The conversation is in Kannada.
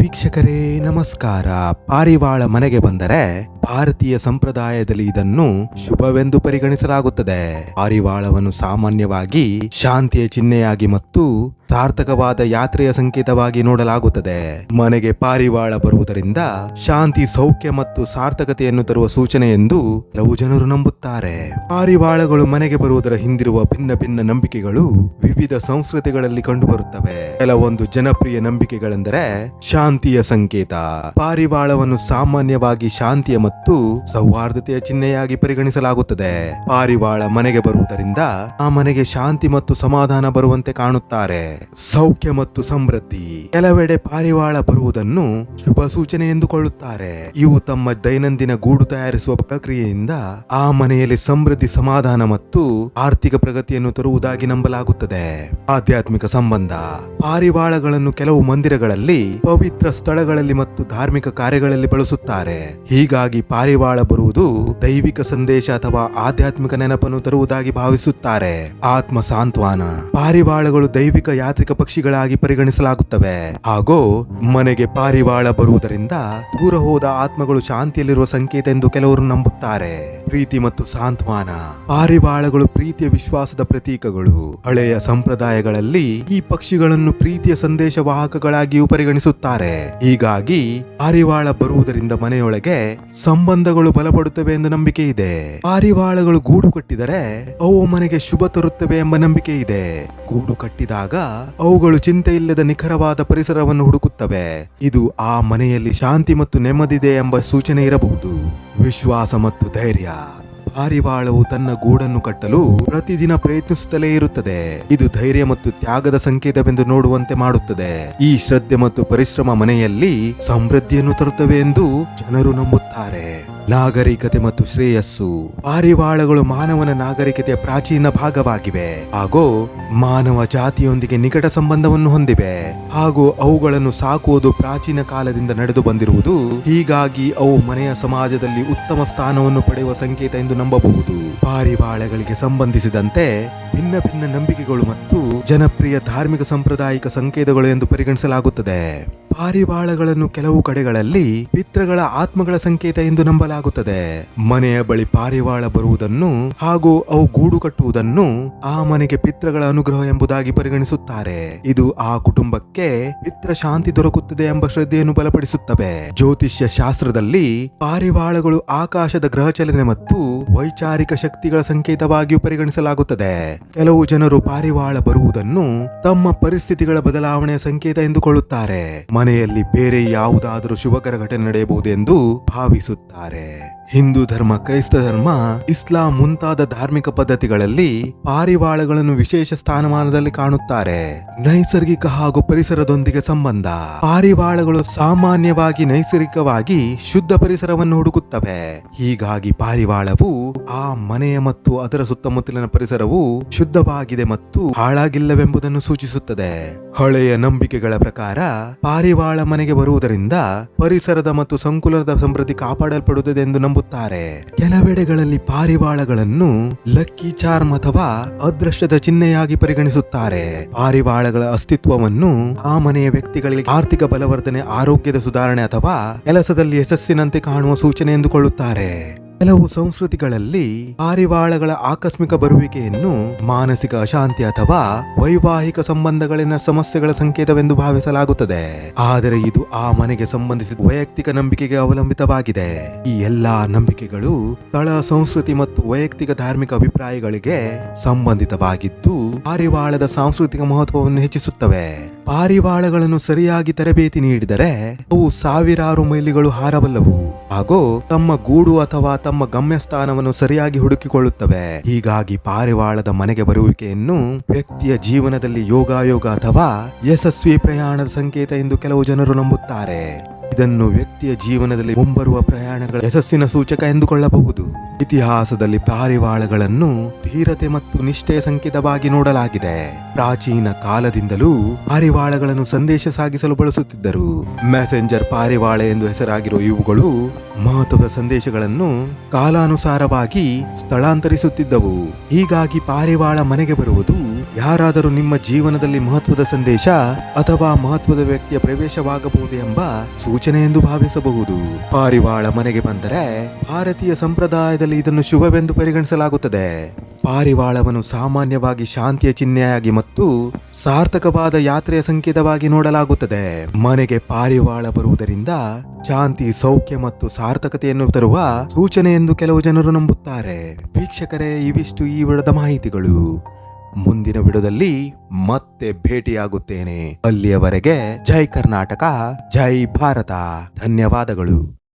ವೀಕ್ಷಕರೇ, ನಮಸ್ಕಾರ. ಪಾರಿವಾಳ ಮನೆಗೆ ಬಂದರೆ ಭಾರತೀಯ ಸಂಪ್ರದಾಯದಲ್ಲಿ ಇದನ್ನು ಶುಭವೆಂದು ಪರಿಗಣಿಸಲಾಗುತ್ತದೆ. ಪಾರಿವಾಳವನ್ನು ಸಾಮಾನ್ಯವಾಗಿ ಶಾಂತಿಯ ಚಿಹ್ನೆಯಾಗಿ ಮತ್ತು ಸಾರ್ಥಕವಾದ ಯಾತ್ರೆಯ ಸಂಕೇತವಾಗಿ ನೋಡಲಾಗುತ್ತದೆ. ಮನೆಗೆ ಪಾರಿವಾಳ ಬರುವುದರಿಂದ ಶಾಂತಿ, ಸೌಖ್ಯ ಮತ್ತು ಸಾರ್ಥಕತೆಯನ್ನು ತರುವ ಸೂಚನೆ ಎಂದು ಕೆಲವು ಜನರು ನಂಬುತ್ತಾರೆ. ಪಾರಿವಾಳಗಳು ಮನೆಗೆ ಬರುವುದರ ಹಿಂದಿರುವ ಭಿನ್ನ ಭಿನ್ನ ನಂಬಿಕೆಗಳು ವಿವಿಧ ಸಂಸ್ಕೃತಿಗಳಲ್ಲಿ ಕಂಡುಬರುತ್ತವೆ. ಕೆಲವೊಂದು ಜನಪ್ರಿಯ ನಂಬಿಕೆಗಳೆಂದರೆ ಶಾಂತಿಯ ಸಂಕೇತ. ಪಾರಿವಾಳವನ್ನು ಸಾಮಾನ್ಯವಾಗಿ ಶಾಂತಿಯ ಮತ್ತು ಸೌಹಾರ್ದತೆಯ ಚಿಹ್ನೆಯಾಗಿ ಪರಿಗಣಿಸಲಾಗುತ್ತದೆ. ಪಾರಿವಾಳ ಮನೆಗೆ ಬರುವುದರಿಂದ ಆ ಮನೆಗೆ ಶಾಂತಿ ಮತ್ತು ಸಮಾಧಾನ ಬರುವಂತೆ ಕಾಣುತ್ತಾರೆ. ಸೌಖ್ಯ ಮತ್ತು ಸಮೃದ್ಧಿ ಕೆಲವೆಡೆ ಪಾರಿವಾಳ ಬರುವುದನ್ನು ಶುಭ ಸೂಚನೆ ಎಂದುಕೊಳ್ಳುತ್ತಾರೆ. ಇವು ತಮ್ಮ ದೈನಂದಿನ ಗೂಡು ತಯಾರಿಸುವ ಪ್ರಕ್ರಿಯೆಯಿಂದ ಆ ಮನೆಯಲ್ಲಿ ಸಮೃದ್ಧಿ, ಸಮಾಧಾನ ಮತ್ತು ಆರ್ಥಿಕ ಪ್ರಗತಿಯನ್ನು ತರುವುದಾಗಿ ನಂಬಲಾಗುತ್ತದೆ. ಆಧ್ಯಾತ್ಮಿಕ ಸಂಬಂಧ ಪಾರಿವಾಳಗಳನ್ನು ಕೆಲವು ಮಂದಿರಗಳಲ್ಲಿ, ಪವಿತ್ರ ಸ್ಥಳಗಳಲ್ಲಿ ಮತ್ತು ಧಾರ್ಮಿಕ ಕಾರ್ಯಗಳಲ್ಲಿ ಬಳಸುತ್ತಾರೆ. ಹೀಗಾಗಿ ಪಾರಿವಾಳ ಬರುವುದು ದೈವಿಕ ಸಂದೇಶ ಅಥವಾ ಆಧ್ಯಾತ್ಮಿಕ ನೆನಪನ್ನು ತರುವುದಾಗಿ ಭಾವಿಸುತ್ತಾರೆ. ಆತ್ಮ ಸಾಂತ್ವನ ಪಾರಿವಾಳಗಳು ದೈವಿಕ ಯಾತ್ರಿಕ ಪಕ್ಷಿಗಳಾಗಿ ಪರಿಗಣಿಸಲಾಗುತ್ತವೆ. ಹಾಗೂ ಮನೆಗೆ ಪಾರಿವಾಳ ಬರುವುದರಿಂದ ದೂರ ಹೋದ ಆತ್ಮಗಳು ಶಾಂತಿಯಲ್ಲಿರುವ ಸಂಕೇತ ಎಂದು ಕೆಲವರು ನಂಬುತ್ತಾರೆ. ಪ್ರೀತಿ ಮತ್ತು ಸಾಂತ್ವಾನ, ಪಾರಿವಾಳಗಳು ಪ್ರೀತಿಯ ವಿಶ್ವಾಸದ ಪ್ರತೀಕಗಳು. ಹಳೆಯ ಸಂಪ್ರದಾಯಗಳಲ್ಲಿ ಈ ಪಕ್ಷಿಗಳನ್ನು ಪ್ರೀತಿಯ ಸಂದೇಶವಾಹಕಗಳಾಗಿಯೂ ಪರಿಗಣಿಸುತ್ತಾರೆ. ಹೀಗಾಗಿ ಪಾರಿವಾಳ ಬರುವುದರಿಂದ ಮನೆಯೊಳಗೆ ಸಂಬಂಧಗಳು ಬಲಪಡುತ್ತವೆ ಎಂದು ನಂಬಿಕೆ ಇದೆ. ಪಾರಿವಾಳಗಳು ಗೂಡು ಕಟ್ಟಿದರೆ ಅವು ಮನೆಗೆ ಶುಭ ತರುತ್ತವೆ ಎಂಬ ನಂಬಿಕೆ ಇದೆ. ಗೂಡು ಕಟ್ಟಿದಾಗ ಅವುಗಳು ಚಿಂತೆ ಇಲ್ಲದ ನಿಖರವಾದ ಪರಿಸರವನ್ನು ಹುಡುಕುತ್ತವೆ. ಇದು ಆ ಮನೆಯಲ್ಲಿ ಶಾಂತಿ ಮತ್ತು ನೆಮ್ಮದಿದೆ ಎಂಬ ಸೂಚನೆ ಇರಬಹುದು. ವಿಶ್ವಾಸ ಮತ್ತು ಧೈರ್ಯ. ಪಾರಿವಾಳವು ತನ್ನ ಗೂಡನ್ನು ಕಟ್ಟಲು ಪ್ರತಿದಿನ ಪ್ರಯತ್ನಿಸುತ್ತಲೇ ಇರುತ್ತದೆ. ಇದು ಧೈರ್ಯ ಮತ್ತು ತ್ಯಾಗದ ಸಂಕೇತವೆಂದು ನೋಡುವಂತೆ ಮಾಡುತ್ತದೆ. ಈ ಶ್ರದ್ಧೆ ಮತ್ತು ಪರಿಶ್ರಮ ಮನೆಯಲ್ಲಿ ಸಮೃದ್ಧಿಯನ್ನು ತರುತ್ತವೆ ಎಂದು ಜನರು ನಂಬುತ್ತಾರೆ. ನಾಗರಿಕತೆ ಮತ್ತು ಶ್ರೇಯಸ್ಸು ಪಾರಿವಾಳಗಳು ಮಾನವನ ನಾಗರಿಕತೆಯ ಪ್ರಾಚೀನ ಭಾಗವಾಗಿವೆ. ಹಾಗೂ ಮಾನವ ಜಾತಿಯೊಂದಿಗೆ ನಿಕಟ ಸಂಬಂಧವನ್ನು ಹೊಂದಿವೆ. ಹಾಗೂ ಅವುಗಳನ್ನು ಸಾಕುವುದು ಪ್ರಾಚೀನ ಕಾಲದಿಂದ ನಡೆದು ಬಂದಿರುವುದು ಹೀಗಾಗಿ ಅವು ಮನೆಯ ಸಮಾಜದಲ್ಲಿ ಉತ್ತಮ ಸ್ಥಾನವನ್ನು ಪಡೆಯುವ ಸಂಕೇತ ಎಂದು ನಂಬಬಹುದು. ಪಾರಿವಾಳಗಳಿಗೆ ಸಂಬಂಧಿಸಿದಂತೆ ಭಿನ್ನ ಭಿನ್ನ ನಂಬಿಕೆಗಳು ಮತ್ತು ಜನಪ್ರಿಯ ಧಾರ್ಮಿಕ ಸಾಂಪ್ರದಾಯಿಕ ಸಂಕೇತಗಳು ಎಂದು ಪರಿಗಣಿಸಲಾಗುತ್ತದೆ. ಪಾರಿವಾಳಗಳನ್ನು ಕೆಲವು ಕಡೆಗಳಲ್ಲಿ ಪಿತೃಗಳ ಆತ್ಮಗಳ ಸಂಕೇತ ಎಂದು ನಂಬಲಾಗುತ್ತದೆ. ಮನೆಯ ಬಳಿ ಪಾರಿವಾಳ ಬರುವುದನ್ನು ಹಾಗೂ ಅವು ಗೂಡು ಕಟ್ಟುವುದನ್ನು ಆ ಮನೆಗೆ ಪಿತೃಗಳ ಅನುಗ್ರಹ ಎಂಬುದಾಗಿ ಪರಿಗಣಿಸುತ್ತಾರೆ. ಇದು ಆ ಕುಟುಂಬಕ್ಕೆ ಪಿತ್ರ ಶಾಂತಿ ದೊರಕುತ್ತದೆ ಎಂಬ ಶ್ರದ್ಧೆಯನ್ನು ಬಲಪಡಿಸುತ್ತವೆ. ಜ್ಯೋತಿಷ್ಯ ಶಾಸ್ತ್ರದಲ್ಲಿ ಪಾರಿವಾಳಗಳು ಆಕಾಶದ ಗ್ರಹ ಚಲನೆ ಮತ್ತು ವೈಚಾರಿಕ ಶಕ್ತಿಗಳ ಸಂಕೇತವಾಗಿಯೂ ಪರಿಗಣಿಸಲಾಗುತ್ತದೆ. ಕೆಲವು ಜನರು ಪಾರಿವಾಳ ಬರುವುದನ್ನು ತಮ್ಮ ಪರಿಸ್ಥಿತಿಗಳ ಬದಲಾವಣೆಯ ಸಂಕೇತ ಎಂದುಕೊಳ್ಳುತ್ತಾರೆ. ಮನೆಯಲ್ಲಿ ಬೇರೆ ಯಾವುದಾದರೂ ಶುಭಕರ ಘಟನೆ ನಡೆಯಬಹುದೆಂದು ಭಾವಿಸುತ್ತಾರೆ. ಹಿಂದೂ ಧರ್ಮ, ಕ್ರೈಸ್ತ ಧರ್ಮ, ಇಸ್ಲಾಂ ಮುಂತಾದ ಧಾರ್ಮಿಕ ಪದ್ಧತಿಗಳಲ್ಲಿ ಪಾರಿವಾಳಗಳನ್ನು ವಿಶೇಷ ಸ್ಥಾನಮಾನದಲ್ಲಿ ಕಾಣುತ್ತಾರೆ. ನೈಸರ್ಗಿಕ ಹಾಗೂ ಪರಿಸರದೊಂದಿಗೆ ಸಂಬಂಧ. ಪಾರಿವಾಳಗಳು ಸಾಮಾನ್ಯವಾಗಿ ನೈಸರ್ಗಿಕವಾಗಿ ಶುದ್ಧ ಪರಿಸರವನ್ನು ಹುಡುಕುತ್ತವೆ. ಹೀಗಾಗಿ ಪಾರಿವಾಳವು ಆ ಮನೆಯ ಮತ್ತು ಅದರ ಸುತ್ತಮುತ್ತಲಿನ ಪರಿಸರವು ಶುದ್ಧವಾಗಿದೆ ಮತ್ತು ಹಾಳಾಗಿಲ್ಲವೆಂಬುದನ್ನು ಸೂಚಿಸುತ್ತದೆ. ಹಳೆಯ ನಂಬಿಕೆಗಳ ಪ್ರಕಾರ ಪಾರಿವಾಳ ಮನೆಗೆ ಬರುವುದರಿಂದ ಪರಿಸರದ ಮತ್ತು ಸಂಕುಲದ ಸಮೃದ್ಧಿ ಕಾಪಾಡಲ್ಪಡುತ್ತದೆ ಎಂದು ನಂಬುತ್ತಾರೆ. ಕೆಲವೆಡೆಗಳಲ್ಲಿ ಪಾರಿವಾಳಗಳನ್ನು ಲಕ್ಕಿ ಚಾರ್ಮ್ ಅಥವಾ ಅದೃಷ್ಟದ ಚಿಹ್ನೆಯಾಗಿ ಪರಿಗಣಿಸುತ್ತಾರೆ. ಪಾರಿವಾಳಗಳ ಅಸ್ತಿತ್ವವನ್ನು ಆ ಮನೆಯ ವ್ಯಕ್ತಿಗಳಿಗೆ ಆರ್ಥಿಕ ಬಲವರ್ಧನೆ, ಆರೋಗ್ಯದ ಸುಧಾರಣೆ ಅಥವಾ ಕೆಲಸದಲ್ಲಿ ಯಶಸ್ಸಿನಂತೆ ಕಾಣುವ ಸೂಚನೆ ಎಂದುಕೊಳ್ಳುತ್ತಾರೆ. ಕೆಲವು ಸಂಸ್ಕೃತಿಗಳಲ್ಲಿ ಪಾರಿವಾಳಗಳ ಆಕಸ್ಮಿಕ ಬರುವಿಕೆಯನ್ನು ಮಾನಸಿಕ ಅಶಾಂತಿ ಅಥವಾ ವೈವಾಹಿಕ ಸಂಬಂಧಗಳಿನ ಸಮಸ್ಯೆಗಳ ಸಂಕೇತವೆಂದು ಭಾವಿಸಲಾಗುತ್ತದೆ. ಆದರೆ ಇದು ಆ ಮನೆಗೆ ಸಂಬಂಧಿಸಿದ ವೈಯಕ್ತಿಕ ನಂಬಿಕೆಗೆ ಅವಲಂಬಿತವಾಗಿದೆ. ಈ ಎಲ್ಲಾ ನಂಬಿಕೆಗಳು ಸ್ಥಳ, ಸಂಸ್ಕೃತಿ ಮತ್ತು ವೈಯಕ್ತಿಕ ಧಾರ್ಮಿಕ ಅಭಿಪ್ರಾಯಗಳಿಗೆ ಸಂಬಂಧಿತವಾಗಿದ್ದು ಪಾರಿವಾಳದ ಸಾಂಸ್ಕೃತಿಕ ಮಹತ್ವವನ್ನು ಹೆಚ್ಚಿಸುತ್ತವೆ. ಪಾರಿವಾಳಗಳನ್ನು ಸರಿಯಾಗಿ ತರಬೇತಿ ನೀಡಿದರೆ ಅವು ಸಾವಿರಾರು ಮೈಲಿಗಳು ಹಾರಬಲ್ಲವು. ಹಾಗೂ ತಮ್ಮ ಗೂಡು ಅಥವಾ ತಮ್ಮ ಗಮ್ಯಸ್ಥಾನವನ್ನು ಸರಿಯಾಗಿ ಹುಡುಕಿಕೊಳ್ಳುತ್ತವೆ. ಹೀಗಾಗಿ ಪಾರಿವಾಳದ ಮನೆಗೆ ಬರುವಿಕೆಯನ್ನು ವ್ಯಕ್ತಿಯ ಜೀವನದಲ್ಲಿ ಯೋಗಾಯೋಗ ಅಥವಾ ಯಶಸ್ವಿ ಪ್ರಯಾಣದ ಸಂಕೇತ ಎಂದು ಕೆಲವು ಜನರು ನಂಬುತ್ತಾರೆ. ಇದನ್ನು ವ್ಯಕ್ತಿಯ ಜೀವನದಲ್ಲಿ ಮುಂಬರುವ ಪ್ರಯಾಣಗಳ ಯಶಸ್ಸಿನ ಸೂಚಕ ಎಂದುಕೊಳ್ಳಬಹುದು. ಇತಿಹಾಸದಲ್ಲಿ ಪಾರಿವಾಳಗಳನ್ನು ಧೀರತೆ ಮತ್ತು ನಿಷ್ಠೆಯ ಸಂಕೇತವಾಗಿ ನೋಡಲಾಗಿದೆ. ಪ್ರಾಚೀನ ಕಾಲದಿಂದಲೂ ಪಾರಿವಾಳಗಳನ್ನು ಸಂದೇಶ ಸಾಗಿಸಲು ಬಳಸುತ್ತಿದ್ದರು. ಮೆಸೆಂಜರ್ ಪಾರಿವಾಳ ಎಂದು ಹೆಸರಾಗಿರುವ ಇವುಗಳು ಮಹತ್ವದ ಸಂದೇಶಗಳನ್ನು ಕಾಲಾನುಸಾರವಾಗಿ ಸ್ಥಳಾಂತರಿಸುತ್ತಿದ್ದವು. ಹೀಗಾಗಿ ಪಾರಿವಾಳ ಮನೆಗೆ ಬರುವುದು ಯಾರಾದರೂ ನಿಮ್ಮ ಜೀವನದಲ್ಲಿ ಮಹತ್ವದ ಸಂದೇಶ ಅಥವಾ ಮಹತ್ವದ ವ್ಯಕ್ತಿಯ ಪ್ರವೇಶವಾಗಬಹುದು ಎಂಬ ಸೂಚನೆ ಎಂದು ಭಾವಿಸಬಹುದು. ಪಾರಿವಾಳ ಮನೆಗೆ ಬಂದರೆ ಭಾರತೀಯ ಸಂಪ್ರದಾಯದಲ್ಲಿ ಇದನ್ನು ಶುಭವೆಂದು ಪರಿಗಣಿಸಲಾಗುತ್ತದೆ. ಪಾರಿವಾಳವನ್ನು ಸಾಮಾನ್ಯವಾಗಿ ಶಾಂತಿಯ ಚಿಹ್ನೆಯಾಗಿ ಮತ್ತು ಸಾರ್ಥಕವಾದ ಯಾತ್ರೆಯ ಸಂಕೇತವಾಗಿ ನೋಡಲಾಗುತ್ತದೆ. ಮನೆಗೆ ಪಾರಿವಾಳ ಬರುವುದರಿಂದ ಶಾಂತಿ, ಸೌಖ್ಯ ಮತ್ತು ಸಾರ್ಥಕತೆಯನ್ನು ತರುವ ಸೂಚನೆ ಎಂದು ಕೆಲವು ಜನರು ನಂಬುತ್ತಾರೆ. ವೀಕ್ಷಕರೇ, ಇವಿಷ್ಟು ಈ ವಿಡದ ಮಾಹಿತಿಗಳು. ಮುಂದಿನ ವಿಡಿಯೋದಲ್ಲಿ ಮತ್ತೆ ಭೇಟಿಯಾಗುತ್ತೇನೆ. ಅಲ್ಲಿಯವರೆಗೆ ಜೈ ಕರ್ನಾಟಕ ಜೈ ಭಾರತ. ಧನ್ಯವಾದಗಳು.